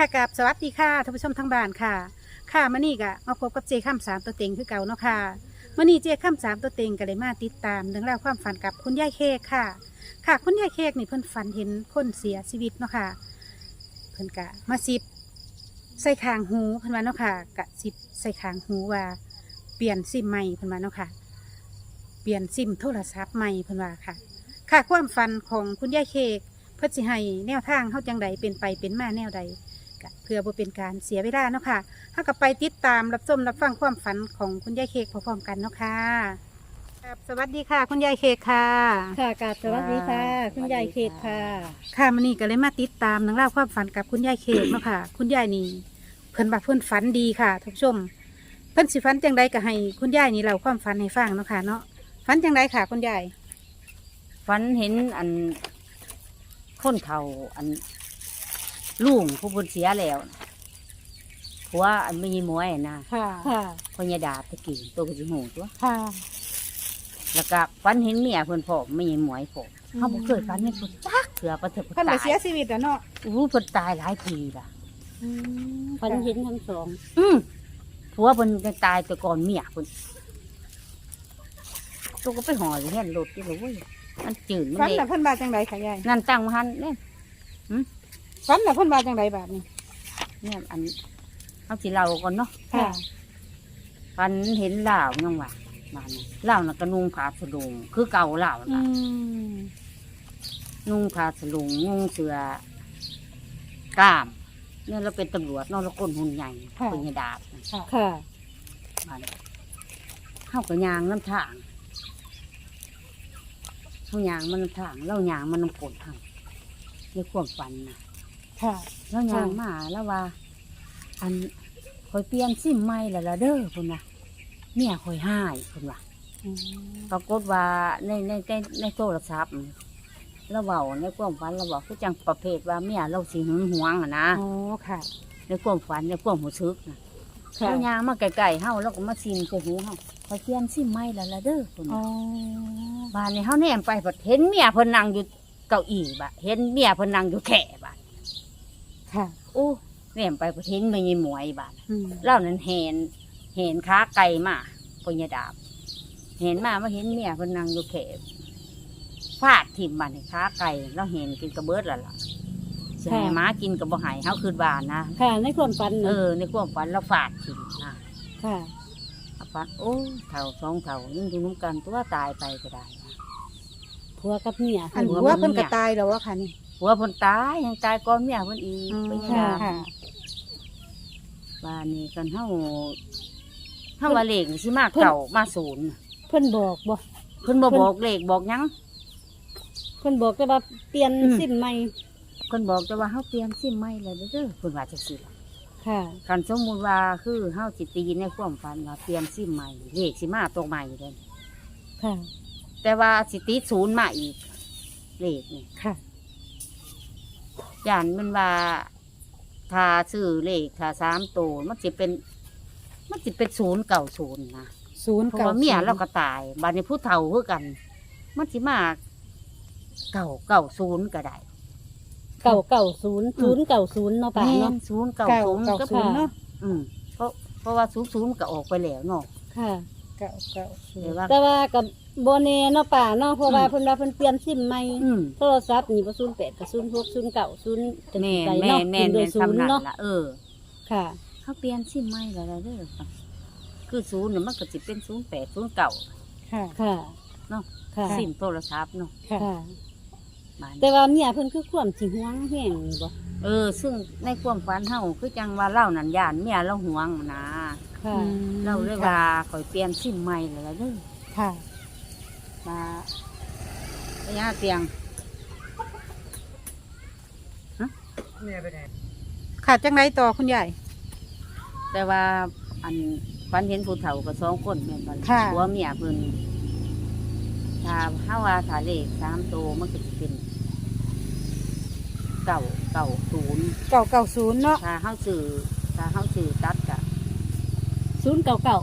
ค่ะกับสวัสดีค่ะท่านผู้ชมทางบ้านค่ะ ค่ะมื่อนี้ก็มาพบกับเจข้ามสามตัวเต็งคือเก่าเนาะค่ะมื่อนี้เจข้ามสามตัวเต็งก็เลยมาติดตามเรื่องราวความฝันกับคุณยายเค้กค่ะ ค่ะคุณยายเค้กนี่เพิ่นฝันเห็นคนเสียชีวิตเนาะค่ะเพิ่นกะมาสิบใส่คางหูเพิ่นว่าเนาะค่ะกะสิบใส่คางหูว่า เปลี่ยนซิมใหม่เพิ่นว่าเนาะค่ะ เปลี่ยนซิมโทรศัพท์ใหม่เพิ่นว่าค่ะ ค่ะความฝันของคุณยายเค้กเพื่อสิให้แนวทางเฮาจังใดเป็นไปเป็นมาแนวใด ก็เพื่อบ่เป็นการเสียเวลาเนาะค่ะเฮาก็ไปติดตามรับชมรับฟังความฝันของคุณยายเค้กพร้อมๆกันเนาะค่ะครับสวัสดีค่ะคุณยายเค้กค่ะ ค่ะกราบสวัสดีค่ะ คุณยายเขตค่ะ ค่ะมื้อนี้ก็เลยมาติดตามนังเล่องราวความฝันกับคุณยายเค้กเนาะค่ะ คุณยายนี่เพิ่นว่าเพิ่นฝันดีค่ะท่านผู้ชม เพิ่นสิฝันจังใดก็ให้คุณยายนี่เล่าความฝันให้ฟังเนาะค่ะเนาะฝันจังใดค่ะ คุณยายฝันเห็นอันคนเขาอัน ลุงผู้บุญเสียแล้วน่ะผัวอันไม่ยีมวยนะค่ะ ค่ะ พญาดาบตะกี้ตัวก็สิหูตัว ค่ะ แล้วก็ฝันเห็นเมียเพิ่นพ่อไม่ยีมวยผมเขาบ่เคยฝันเห็นเพิ่นจักเถื่อประเถิดเพิ่นตาก็ยเสียชีวิตแล้วเนาะอู้เพิ่นตายหลายปีล่ะพันเห็นทั้งสองอืมผัวเพิ่นยังตายแต่ก่อนเมียเพิ่นตัวก็ไปห่ออยู่แห่นรถที่เลยเว้ยมันจืดมันฝันเด็น่ะกเพิ่นว่าจังใดค่ะยาย นั่นตั้งมาหันเนี่ย ฝันน่ะเพิ่นว่าจังใดบาดนี้เนี่ยอันเอาสิเล่าก่อนเนาะค่ะฟันเห็นเหล่ายังว่าบ้านนี้เหล่าน่ะก็นุ่งผ้าสลุงคือเก่าเหล่าอืน่ะมนุ่งผ้าสลุงนุ่งเสือกล้ามเนี่ยเราเป็นตำรวจเนาะเราคนหุ่นใหญ่เป็นยาดาบน่ะค่ะค่ะบ้านนี้เข้ากับยางน้ำทางเข้ายางมันน้ำทางเล่ายางมันน้ำกลทางในความฝันนะ ค่ะแล้วยางมาแล้วว่า อันคอยเปลี่ยนซิมไม่ละละเด้อคุณนะเนี่ยคอยให้คุณว่าอืมปรากฏว่าในในในในโทรศัพท์เราเบาในความฝันเราบอกคือจังประเภทว่าเมียเราสิหึงหวงอะนะอ๋อค่ะในความฝันในความหูซึกนะค่ะเรายางมาไกลๆเฮาแล้วก็มาซิมใส่หูเฮาพอเทียนซิมไม่ละละเด้อคุณอ๋อบ้านนี้เฮาแนมไปพอเห็นเมียเพิ่นนั่งอยู่เก้าอี้บะเห็นเมียเพิ่นนั่งอยู่แค่บะ ค่ะ โอ้แนมไปพอเห็นไม่ยีหมวยบะอืมเล่านั้นเห็นเห็นขาไก่มาปุญญาดาบ เห็นมามาเห็นเมียเพิ่นนั่งอยู่แค่ฟาดถิ่มมันขาไก่เราเห็นกินกระเบิดและล่ะสิให้หม้ากินกับบ่ใหายเฮาคืนบานนะค่ะในความฝันเอน่ะอในความฝันเราฟาดถิ่มนะ ค่ะฝันโอ้เท่าสองเท่ายิ่งอยู่น้ำกันตัวตายไปก็ได้นะผัวกับเมียอันหัวว่ามันเพิ่นก็เนี่ยตายแล้ววะค่ะนี่ หัวเพิ่นตายยังตายก่อนเมียเพิ่นอีกอืมปุญญาค่ะดาบค่ะ บ้านนี้กันเฮาเฮาว่าเลขนี่สิมาเก่ามาศูนย์น่ะเพิ่นบอกบ่ เพิ่นบ่บอกเลขบอกหยัง เพิ่นบอกแต่ว่าเปลี่ยนอืมซิมใหม่คนบอกแต่ว่าเฮาเปลี่ยนซิมใหม่แล้วเด้อเพิ่นว่าจังซี่ล่ะค่ะคันสมมุติว่าคือเฮาสิตีในความฝันว่าเปลี่ยนซิมใหม่เลขสิมาตัวใหม่เด้อค่ะแต่ว่าสิติดศูนย์มาอีกเลขนี่ค่ะ ย่านมันว่าถ้าซื้อเลขถ้าสามตัวมันสิเป็น มันสิเป็นศูนย์เก่าศูนย์นะศูนย์เพราะเก่าว่าเมียเราก็ตายบัดนี้ผู้เฒ่าคือกัน มันสิมาเก่าเก่าศูนย์ก็ได้เก่าเก่าศูนย์ศูนย์เก่าศูนย์เนาะป่าแม่เนาะนศูนย์เก่าเก่าศูนย์เก่าก็ศูนย์เนาะเนาะอืมเพราะเพราะว่าศูนย์ศูนย์ก็ออกไปแล้วเนาะค่ะ เก่าเก่าศูนแต่ย์ว่า แต่ว่ากับ โบเน่เนาะป่าเนาะเพราะว่าอืมเพิ่นว่าเพิ่นเปลี่ยนซิมใหม่อืมโทรศัพท์นี่บ่ศูนย์แปดกับศูนย์หกศูนย์เก้าศูนย์จังแม่สินไปแม่เนาะนแม่นโดแม่ยนศูนทำย์นั่นเนาะละเออ ค่ะ เขาเปลี่ยนซิมใหม่แล้วล่ะเด้อค่ะคือศูนย์เนี่ยมันก็สิเป็นศูนย์แปดศูนย์เก่าค่ะ ค่ะเนาะค่ะซิมโทรศัพท์เนาะค่ะ ค่ะ บ้านแต่ว่าเมียเพิ่นคือความสิหวงแห้งนี่บ่เออ ซึ่งในความฝันเฮาคือจังว่าเล่านันยานเมียเราหวงนะค่ะอืมเราเลยว่าข่อยเปลี่ยนซิมใหม่แล้วล่ะเด้อค่ะ มาระยะเตียงค่ะจังไรต่อคุณยายแต่ว่าอันฝันเห็นผู้เฒ่ากับสองคนแม่นบ่ล่ค่ะ ผัวเมียเพิ่นถ้าเฮาว่าถ้าเลขสามตัวมันก็สิเป็นเก่าเก่าศูนย์เก่าเก่าศูนย์เนาะถ้าเฮาซื้อถ้าเฮาซื้อตัดกะศูนย์เก่าเก่า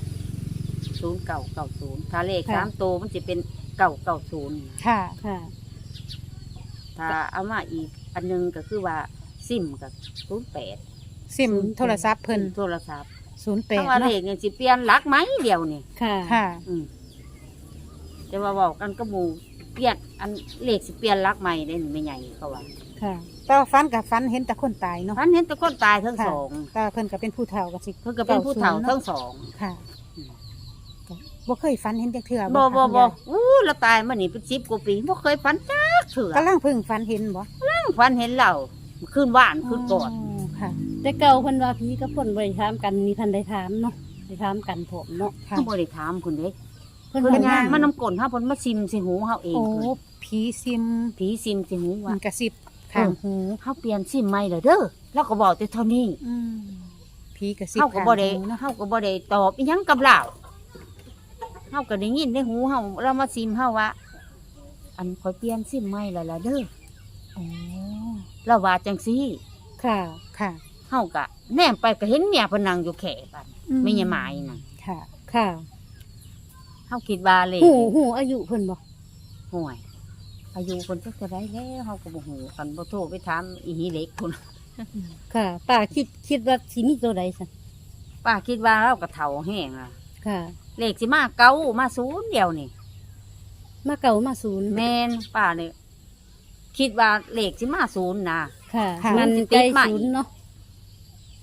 ศูนย์เก่าเก่าศูนย์ถ้าเลขค่ะ สามตัวมันจะเป็น เก่าเก่าศูนย์ค่ะ ค่ะถ้าเอามาอีกอันหนึงก็คือว่าซิมกับศูนย์แปดซิมโทรศัพท์เพิ่นโทรศัพท์ศูนย์แปถ้าดว่าเลเนาะขเนี่ยสิเปลี่ยนหลักไหมเดียวนี่ค่ะค่ะ อืมแต่ว่าบอกกันก็หมู่เปลี่ยนอันเลขสิเปลี่ยนหลักใหม่ได้นี่ไม่ใหญ่เขาว่าค่ะแต่ว่าฟันกับฟันเห็นแต่คนตายเนาะพันเห็นแต่คนตายทั้งค่ะสองแต่ว่าเพิ่นก็เป็นผู้เฒ่าก็สิเพิ่นก็เป็นผู้เฒ่าทั้งสอง ค่ะ อืมก็ บ่เคยฟันเห็นจักเทื่อบ่ค่ะบ่คุณบ่ยายอู้เราตายมานี่เป็นสิบกว่าปีบ่เคยฝันจักเถื่อกำลังเพิ่งฟันเห็นบ่ฝันเห็นเราขึ้นว่านขึ้นก่อนค่ะ แต่เก่าเพิ่นว่าผีกับคนบ่ได้ถามกันมีพันได้ถามเนาะได้ถามกันผมเนาะค่ะเขาบ่ได้ถามคุณเด้เพิ่นเพิ่นเพิ่นย่างย่างมานํกลเฮาเพิ่นมาซิมสิหูเฮาเองโอ้เพิ่นผีซิมผีซิมสิหูมัว่านกระซิบข้างหูเฮาเปลี่ยนซิมใหม่แล้วเด้อแล้วก็บอกแต่เท่านี้อืมผีกระซิบเฮาก็บ่ได้ข้างหูเนาะเฮาก็บ่ได้ตอบอีหยังกับเราเฮาก็ได้ยินในหูเฮาเรามาซิมเฮาว่าอันขอยเปลี่ยนซิมใหม่แล้วล่ะเด้อโอ้เราว่าจังซี่ค่ะ ค่ะ เฮาก็แนมไปก็เห็นเมียเพิ่นนั่งอยู่แขกันอืไม่ใช่หมายน่ะค่ะ ค่ะเฮาคิดว่าเลยหูหูอายุเพิ่นบ่ห่วย อายุเพิ่นจักจะได้แล้วเฮาก็บ่ฮู้กันบ่โทรไปถามอีหีเล็กพุ่นค่ะป้าคิดคิดว่าสิมีตัวใดซั่นป้าคิดว่าเราก็เฒ่าแห้งล่ะ ค่ะ เลขสิมาเก้ามาศูนย์เดียวนี่มาเก่ามาศูนย์แม่นป้าเนี่ยคิดว่าเลขสิมาศูนย์นะค่ะค่ะ มันติใจดใหม่ศูนย์เนาะ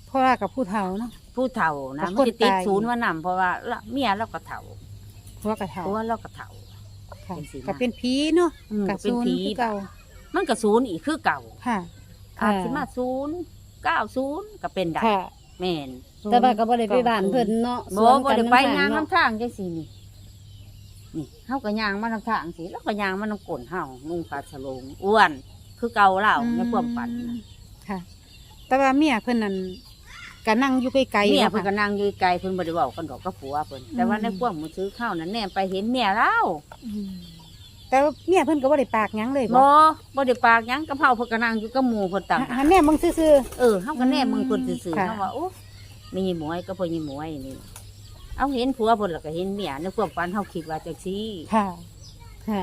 เพราะว่ากับผู้เฒ่าเนาะ ผู้เฒ่านะกับมันคนจะติดตาย ศูนย์ว่านำเพราะว่าละเมียเราก็เฒ่าเพราะว่ากระเฒ่าตัวเราก็เฒ่า ค่ะเป็นสีหน้าก็เป็นผีเนาะอืมกับเป็นศูนย์ผีคือเก่ามันก็ศูนย์อีกคือเก่าค่ะ อาจสิมาศูนย์เก้าศูนย์ก็เป็นได้ค่ะ แม่น แต่ว่าก็บ่ได้ไปบ้านเพิ่นเนาะบ่สวนบ่กันได้ไปำทยางเนาะน้ำทางจังซี่นี่นี่เฮาก็ยางมาน้ำทางสิแล้วก็ยางมาน้ำกลนเฮานุ่งผ้าสโลงอ้วน คือเก่าเล่าในความฝันน่ะค่ะ แต่ว่าเมียเพิ่นนั่นก็นั่งอยู่ไกลๆเมียนาะเพิ่นก็นั่งอยู่ไกลเพิ่นบ่ได้เว้ากันดอกกับผัวเพิ่นแต่ว่าในความมือซื้อข้าวนั้นแนมไปเห็นเมียเราอืมแต่ว่าเมียเพิ่นก็บ่ได้ปากหยังเลยบ่บ่บ่ได้ปากหยังกับเฮาเพิ่นก็นั่งอยู่กับหมู่เพิ่นต่างหาแม่มึงซื่อ เออเฮาก็แนมมึงเพิ่นซื่อๆค่ะ เฮาว่าโอ้ มีหมวยก็บ่มีหมวยนี่เอาเห็นผัวเพิ่นแล้วก็เห็นเมียในความฝันเฮาคิดว่าจังซี่ๆค่ะ ค่ะ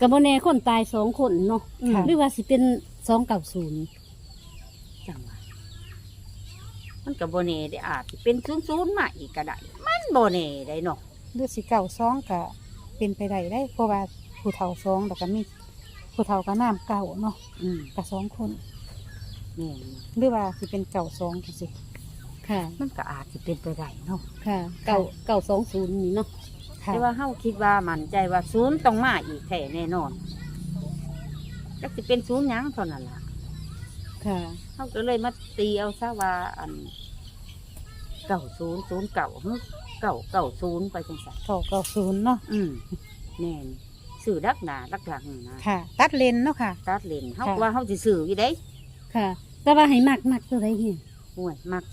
ก็บ่แน่คนตายสองคนเนาะค่ะ หรือว่าสิเป็น290จังว่ามันก็บ่แน่ได้อาจสิเป็น00มาอีกก็ได้มันบ่แน่ได้เนาะหรือสิเก่าซองก็เป็นไปได้ได้เพราะว่าผู้เฒ่าซองแล้วก็มีผู้เฒ่าก็น้ำเก่าเนาะอืมก็สองคนแม่นหรือว่าสิเป็นเก่าซองจังซี่ ค่ะ มันก็อาจสิเป็นไปได้เนาะ ค่ะ เก่าเก่า20นี่เนาะค่ะแต่ว่าเฮาคิดว่ามั่นใจว่าศูนย์ต้องมาอีกแท้แน่นอนจักสิเป็นศูนย์หยังเท่านั้นล่ะค่ะเขาก็เลยมาตีเอาซะว่าอันเก่าศูนย์ศูนย์เก่าเฮ้ยเก่าเก่าศูนย์ไปจังสันเก่าเก่าศูนย์เนาะ อืมแน่นสื่อดักหนาดักหลังนะค่ะ ตัดเลนเนาะค่ะ ตัดเลนเขาค่ะ ว่าเขาสิสื่ออยู่ได้ค่ะ แต่ว่าให้มักมักตัวใดเฮียห่วยมัก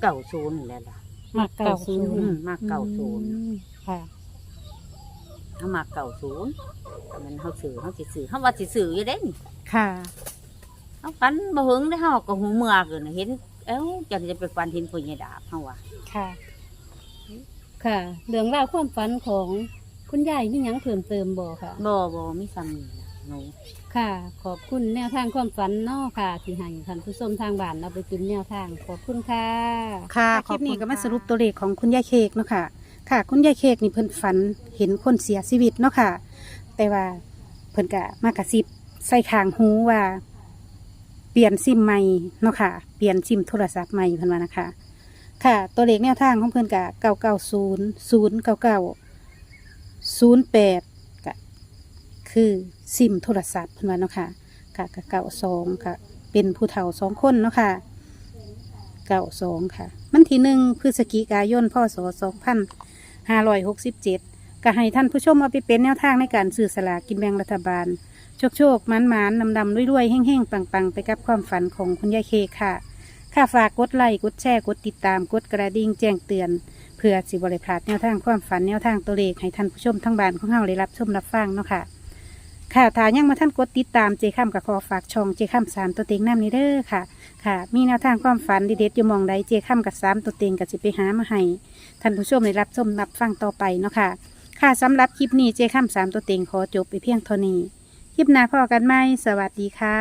เก่าศูนย์แหล้วล่ะมักเก่าศูนย์อืมมักเก่าศูนย์อืมค่ะเขามักเก่าศูนย์มันเขาสื่อเขาสิสื่อเขาว่าสิสื่ออยู่ได้นี่ค่ะเขาฟันบ่หึงได้เขาก็หูเมือเกินเห็น เอ้าจะจะไปฟันเห็นผู้ใหญ่ดาบเขาว่าค่ะ ค่ะ เรื่องราวความฝันของคุณยายมีหยังเพิ่มเติมบ่ค่ะ บ่บ่มีซ้ำนี่ล่ะ หนูค่ะ ขอบคุณแนวทางความฝันเนอค่ะ ที่ให้ท่านผู้ชมทางบ้านเอาไปเป็นแนวทาง ขอบคุณค่ะ ค่ะคลิปนี้ก็มาสรุปตัวเลขของคุณยายเค้กเนาะค่ะ ค่ะ คุณยายเค้กนี่เพิ่นฝันเห็นคนเสียชีวิตเนาะค่ะ แต่ว่าเพิ่นก็มากระซิบใส่คางหูว่า เปลี่ยนซิมใหม่เนาะค่ะ เปลี่ยนซิมโทรศัพท์ใหม่เพิ่นว่านะคะ ค่ะ ตัวเลขแนวทางของเพิ่นกะเก้าเก้าศูนย์ศูนย์เก้าเก้าศูนย์แปดกะ คือซิมโทรศัพท์เพิ่นว่าเนาะค่ะกะกะเก้าสองกะเป็นผู้เฒ่าสองคนเนาะค่ะเก้าสองค่ะ มันที่หนึ่งพฤศจิกายนพศสองพันห้าร้อยหกสิบเจ็ดก็ให้ท่านผู้ชมเอาไปเป็นแนวทางในการสื่อสลากกินแบ่งรัฐบาล โชคโชคมันมันนำดำด้วยด้วยๆแห้งแห้งปังปังๆ ไปกับความฝันของคุณยายเคค่ะ ค่ะฝากกดไลค์กดแชร์กดติดตามกดกระดิ่งแจ้งเตือน เพื่อสิบริพลาดแนวทางความฝันแนวทางตัวเลขให้ท่านผู้ชมทั้งบ้านของเฮาได้รับชมรับฟังเนาะค่ะ ค่ะถ้ายังมาท่านกดติดตามเจข้ามกับขอฝากช่องเจข้ามสามตัวเต็งน้ำนี้เด้อค่ะ ค่ะ มีแนวทางความฝันดีเด็ดอยู่มองใดเจข้ามกับสามตัวเต็งกับสิไปหามาให้ท่านผู้ชมได้รับชมรับฟังต่อไปเนาะค่ะ ค่ะสำหรับคลิปนี้เจข้ามสามตัวเต็งขอจบไปเพียงเท่านี้ คลิปหน้าพอกันไหมสวัสดีค่ะ